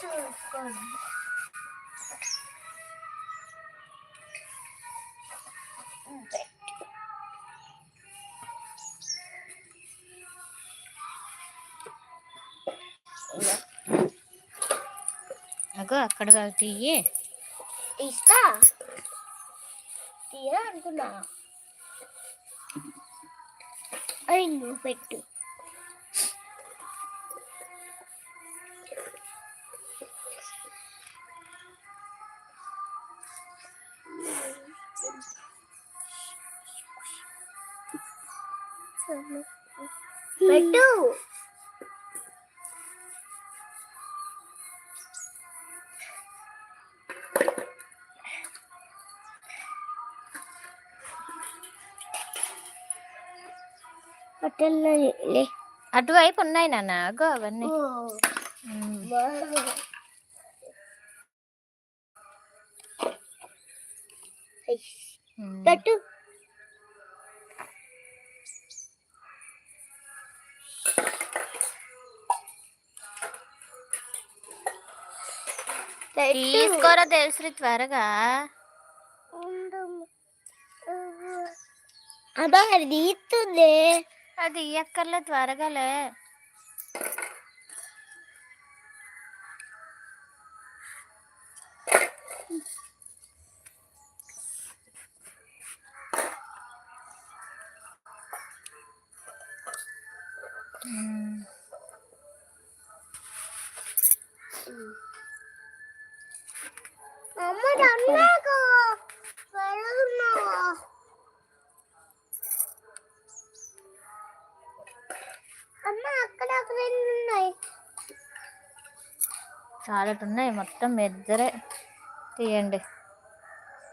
చూసుకోండి అగో అక్కడ కాదు తీయి ఇస్తా తీయా అనుకున్నా అయింది పెట్టు అటువైపు ఉన్నాయి నాన్న అగో అవన్నీ తీసుకోరా తెలుసు త్వరగా అదో తీస్తుంది అది ఎక్కర్లే త్వరగాలే అక్కడ రెండు ఉన్నాయి చాలా ఉన్నాయి మొత్తం ఇద్దరే తీయండి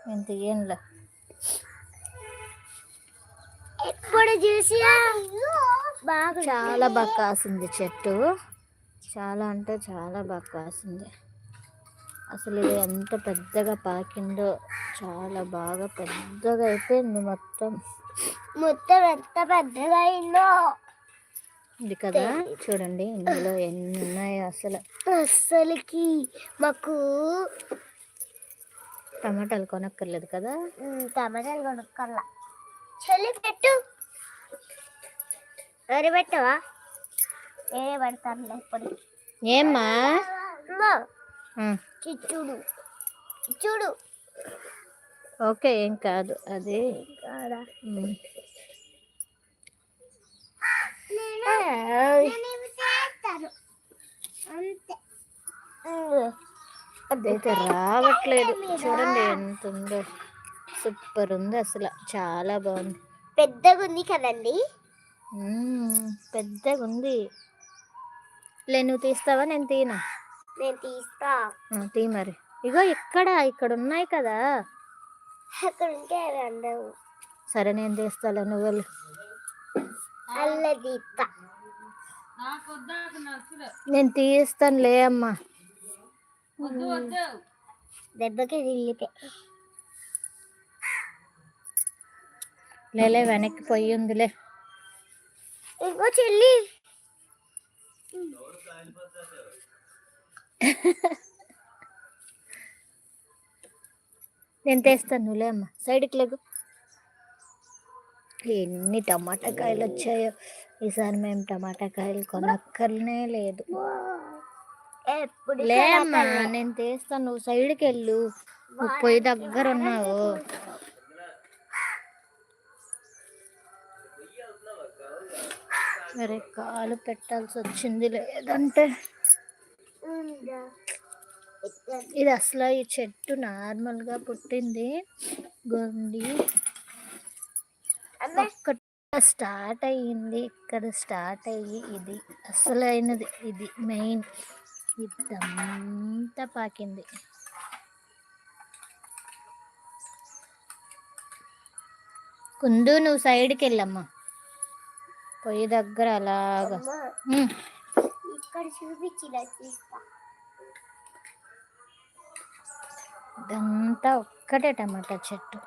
నేను తీయండి ఎప్పుడు చూసి బాగా చాలా బాగా కాసింది చెట్టు చాలా అంటే చాలా బాగా కాసింది అసలు ఇది ఎంత పెద్దగా పాకిందో చాలా బాగా పెద్దగా అయిపోయింది మొత్తం మొత్తం ఎంత పెద్దగా అయిందో ఇది కదా చూడండి ఇందులో ఎన్ని ఉన్నాయి అసలు అసలుకి మాకు టమాటాలు కొనక్కర్లేదు కదా టమాటాలు కొనక్కర్లా చలి పెట్టు ఎవరు పెట్టవా ఏ పెడతాను ఇప్పుడు ఏమ్మా చూడు చూడు ఓకే ఏం కాదు అది కాదా Uh, అదైతే రావట్లేదు చూడండి ఎంత ఉందో సూపర్ ఉంది అసలు చాలా బాగుంది పెద్దగా ఉంది కదండి hmm, పెద్దగా ఉంది లే నువ్వు తీస్తావా నేను తీనా నేను తీస్తా తీ మరి ఇగో ఇక్కడ ఇక్కడ ఉన్నాయి కదా అక్కడ సరే నేను తీస్తాలే నువ్వు వెళ్ళు అల్లదీత నేను తీస్తాను లే అమ్మా దెబ్బకి తిరిగితే లేలే వెనక్కి పోయి ఉందిలే ఇంకో చెల్లి నేను తెస్తాను నువ్వులే అమ్మ సైడ్కి లేకు ఎన్ని టమాటా కాయలు వచ్చాయో ఈసారి మేము టమాటా కాయలు కొనక్కర్లే లేదు లేమ్మా నేను తీస్తాను నువ్వు సైడ్కి వెళ్ళు పొయ్యి దగ్గర ఉన్నావు మరి కాలు పెట్టాల్సి వచ్చింది లేదంటే ఇది అసలు ఈ చెట్టు నార్మల్గా పుట్టింది గోండి ఒక్క స్టార్ట్ అయ్యింది ఇక్కడ స్టార్ట్ అయ్యి ఇది అసలైనది ఇది మెయిన్ ఇదంతా పాకింది కుందు నువ్వు సైడ్కి వెళ్ళమ్మా పొయ్యి దగ్గర అలాగా ఇక్కడ ఇదంతా ఒక్కటే టమాటా చెట్టు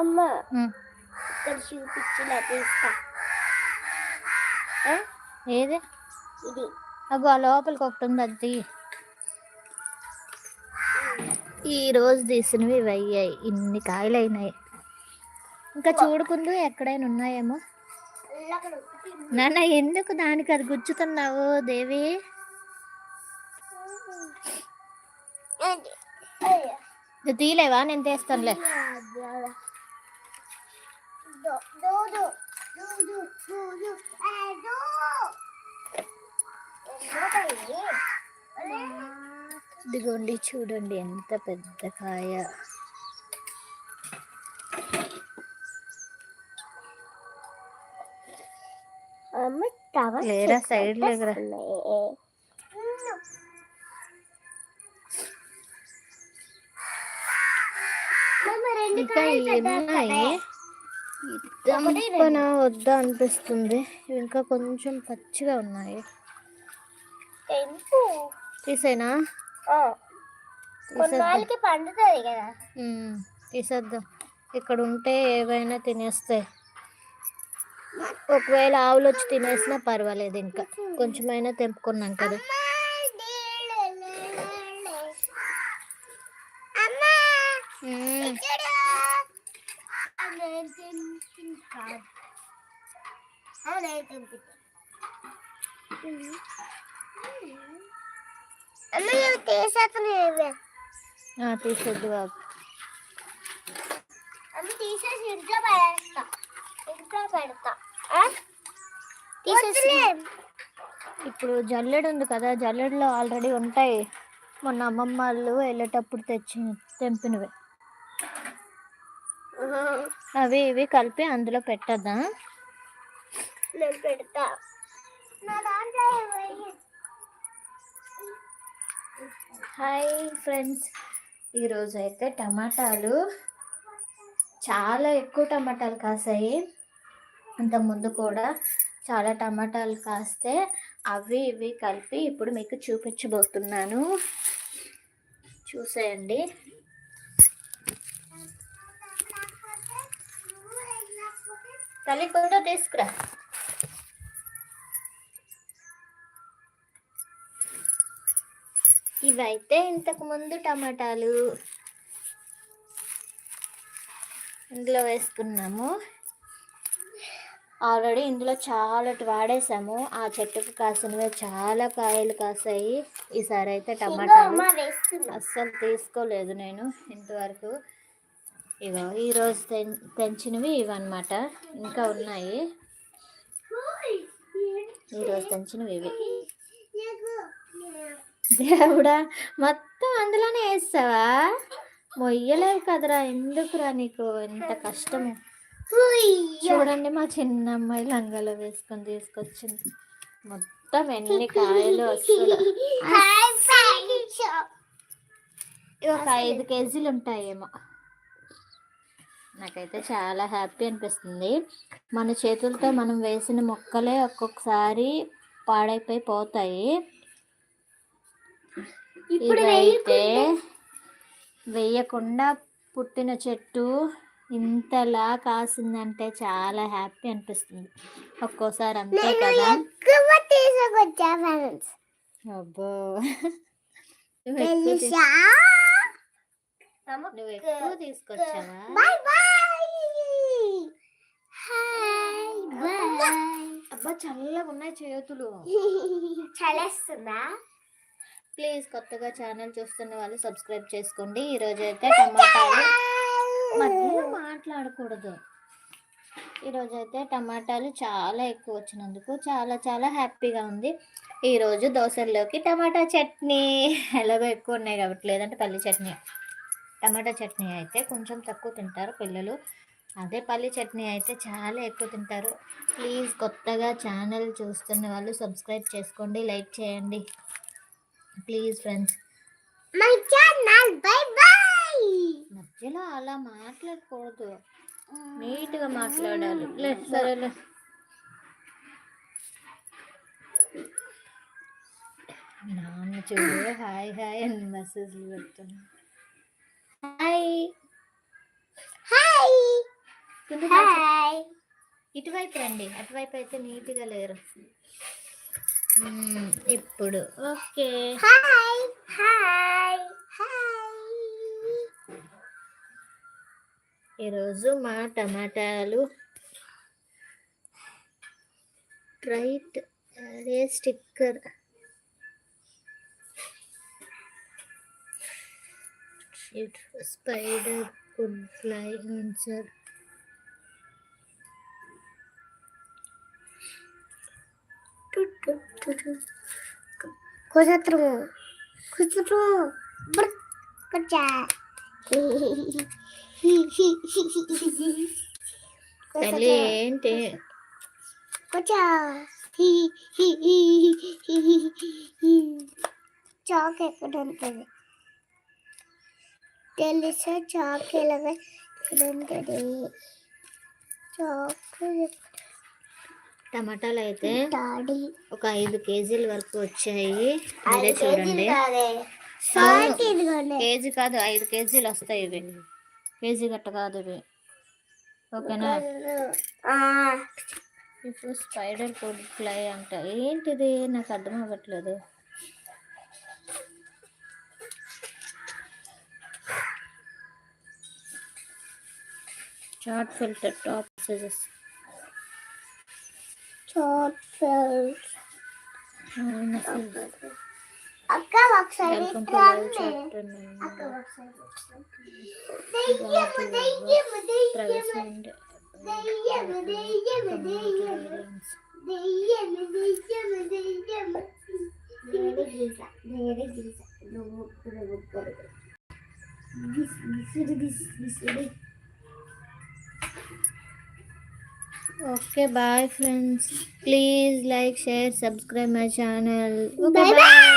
అమ్మా ఇక్కడ చూపించిన ఏది ఇది అగో లోపలికి ఒకటి ఉంది అది ఈ రోజు తీసినవి ఇవి అయ్యాయి ఇన్ని కాయలు అయినాయి ఇంకా చూడుకుందు ఎక్కడైనా ఉన్నాయేమో నాన్న ఎందుకు దానికి అది గుచ్చుతున్నావు దేవి తీలేవా నేను తీస్తానులే ఇదిగోండి చూడండి ఎంత పెద్ద కాయ లేరా సైడ్ లేదురా ఇంకా ఏమున్నాయి దంపన వద్దా అనిపిస్తుంది ఇంకా కొంచెం పచ్చిగా ఉన్నాయి తీసేనా తీసేద్దాం ఇక్కడ ఉంటే ఏవైనా తినేస్తే ఒకవేళ ఆవులు వచ్చి తినేసినా పర్వాలేదు ఇంకా కొంచెమైనా తెంపుకున్నాం కదా తీసేద్దు బాబు తీసేసి ఇప్పుడు జల్లెడు ఉంది కదా జల్లెడలో ఆల్రెడీ ఉంటాయి మొన్న అమ్మమ్మ వాళ్ళు వెళ్ళేటప్పుడు తెచ్చి తెంపినవి అవి ఇవి కలిపి అందులో పెట్టద్దా నేను పెడతా హాయ్ ఫ్రెండ్స్ ఈరోజు అయితే టమాటాలు చాలా ఎక్కువ టమాటాలు కాసాయి అంతకుముందు కూడా చాలా టమాటాలు కాస్తే అవి ఇవి కలిపి ఇప్పుడు మీకు చూపించబోతున్నాను చూసేయండి తల్లి కూడా తీసుకురా ఇవైతే ఇంతకుముందు టమాటాలు ఇందులో వేసుకున్నాము ఆల్రెడీ ఇందులో చాలా వాడేసాము ఆ చెట్టుకు కాసినవి చాలా కాయలు కాసాయి ఈసారి అయితే టమాటాలు అస్సలు తీసుకోలేదు నేను ఇంతవరకు ఇవో ఈరోజు తెం తెంచినవి ఇవన్నమాట ఇంకా ఉన్నాయి ఈరోజు తెంచినవి ఇవి దేవుడా మొత్తం అందులోనే వేస్తావా మొయ్యలేవు కదరా ఎందుకురా నీకు ఎంత కష్టము చూడండి మా చిన్న అమ్మాయి లంగాలో వేసుకొని తీసుకొచ్చింది మొత్తం ఎన్ని కాయలు ఒక ఐదు కేజీలు ఉంటాయేమో నాకైతే చాలా హ్యాపీ అనిపిస్తుంది మన చేతులతో మనం వేసిన మొక్కలే ఒక్కొక్కసారి పాడైపోయి పోతాయి ఇదైతే వేయకుండా పుట్టిన చెట్టు ఇంతలా కాసిందంటే చాలా హ్యాపీ అనిపిస్తుంది ఒక్కోసారి అంతే కదా అబ్బో తీసుకొచ్చావా అబ్బా చల్లగా ఉన్నాయి చేతులు చలేస్తుందా ప్లీజ్ కొత్తగా ఛానల్ చూస్తున్న వాళ్ళు సబ్స్క్రైబ్ చేసుకోండి ఈరోజు అయితే టమాటాలు మధ్యలో మాట్లాడకూడదు ఈరోజు అయితే టమాటాలు చాలా ఎక్కువ వచ్చినందుకు చాలా చాలా హ్యాపీగా ఉంది ఈరోజు దోశల్లోకి టమాటా చట్నీ ఎలాగో ఎక్కువ ఉన్నాయి కాబట్టి లేదంటే పల్లి చట్నీ టమాటా చట్నీ అయితే కొంచెం తక్కువ తింటారు పిల్లలు అదే పల్లి చట్నీ అయితే చాలా ఎక్కువ తింటారు ప్లీజ్ కొత్తగా ఛానల్ చూస్తున్న వాళ్ళు సబ్స్క్రైబ్ చేసుకోండి లైక్ చేయండి please friends my channel bye bye మధ్యలో అలా మాట్లాడకూడదు నీట్గా మాట్లాడాలి సరేలే మీ నాన్న చూడు హాయ్ హాయ్ అని మెసేజ్లు పెడుతున్నా హాయ్ హాయ్ హాయ్ ఇటువైపు రండి అటువైపు అయితే నీట్గా లేరు Hmm, ఇప్పుడు ఓకే హాయ్ హాయ్ హాయ్ ఈరోజు మా టమాటాలు రైట్ అదే sticker spider good fly answer కోసేత్రము కోసేత్రము కొచ్చా తల్లి ఏంటి కొచ్చా చాక్ ఎక్కడ ఉంటుంది తెలుసా చాక్ ఎలాగ ఇక్కడ ఉంటుంది చాక్ టమాటాలు అయితే ఒక ఐదు కేజీల వరకు వచ్చాయి అదే చూడండి కేజీ కాదు ఐదు కేజీలు వస్తాయి ఇవి కేజీ గట్ట కాదు ఇవి ఓకేనా ఇప్పుడు స్పైడర్ ఫుడ్ ఫ్లై అంట ఏంటిది నాకు అర్థం అవ్వట్లేదు చాట్ ఫిల్టర్ టాప్ సజెస్ట్ అక్క ఒకసారి ఇట్రా అంటే. అక్క ఒకసారి ఇట్రా. Okay, bye friends. Please like, share, subscribe my channel. Okay, bye.